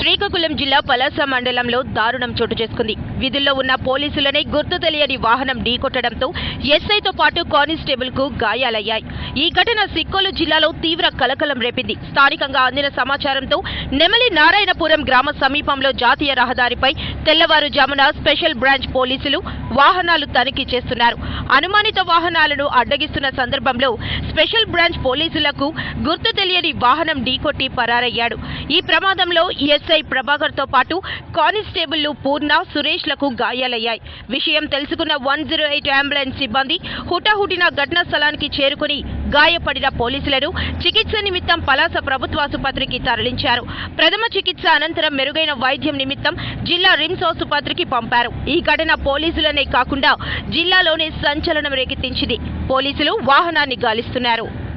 శ్రీకాకుళం జిల్లా పలాస మండలంలో దారుణం చోటు చేసుకుంది. విధుల్లో ఉన్న పోలీసులనే గుర్తు తెలియని వాహనం ఢీకొట్టడంతో ఎస్ఐతో పాటు కానిస్టేబుల్కు గాయాలయ్యాయి. ఈ ఘటన సిక్కోలు జిల్లాలో తీవ్ర కలకలం రేపింది. స్థానికంగా అందిన సమాచారంతో నెమలి నారాయణపురం గ్రామ సమీపంలో జాతీయ రహదారిపై తెల్లవారుజామున స్పెషల్ బ్రాంచ్ పోలీసులు వాహనాలు తనిఖీ చేస్తున్నారు. అనుమానిత వాహనాలను అడ్డగిస్తున్న సందర్భంలో స్పెషల్ బ్రాంచ్ పోలీసులకు గుర్తు తెలియని వాహనం ఢీకొట్టి పరారయ్యాడు. ఈ ప్రమాదంలో ఎస్ఐ ప్రభాకర్తో పాటు కానిస్టేబుళ్ళు పూర్ణ సురేష్ పోలీసులకు గాయాలయ్యాయి. విషయం తెలుసుకున్న వన్ జీరో ఎయిట్ అంబులెన్స్ సిబ్బంది హుటాహుటిన ఘటనా స్థలానికి చేరుకుని గాయపడిన పోలీసులను చికిత్స నిమిత్తం పలాస ప్రభుత్వాసుపత్రికి తరలించారు. ప్రథమ చికిత్స అనంతరం మెరుగైన వైద్యం నిమిత్తం జిల్లా రిమ్స్ ఆసుపత్రికి పంపారు. ఈ ఘటన పోలీసులనే కాకుండా జిల్లాలోనే సంచలనం రేకెత్తించింది. పోలీసులు వాహనాన్ని గాలిస్తున్నారు.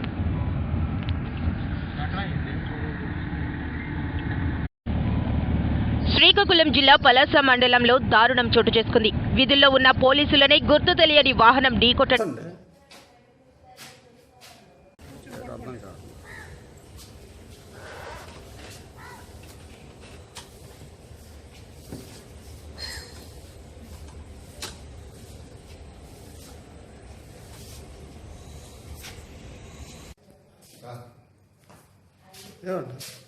శ్రీకాకుళం జిల్లా పలాస మండలంలో దారుణం చోటు చేసుకుంది. విధుల్లో ఉన్న పోలీసులనే గుర్తు తెలియని వాహనం ఢీకొట్టడం అండి ఏమండి?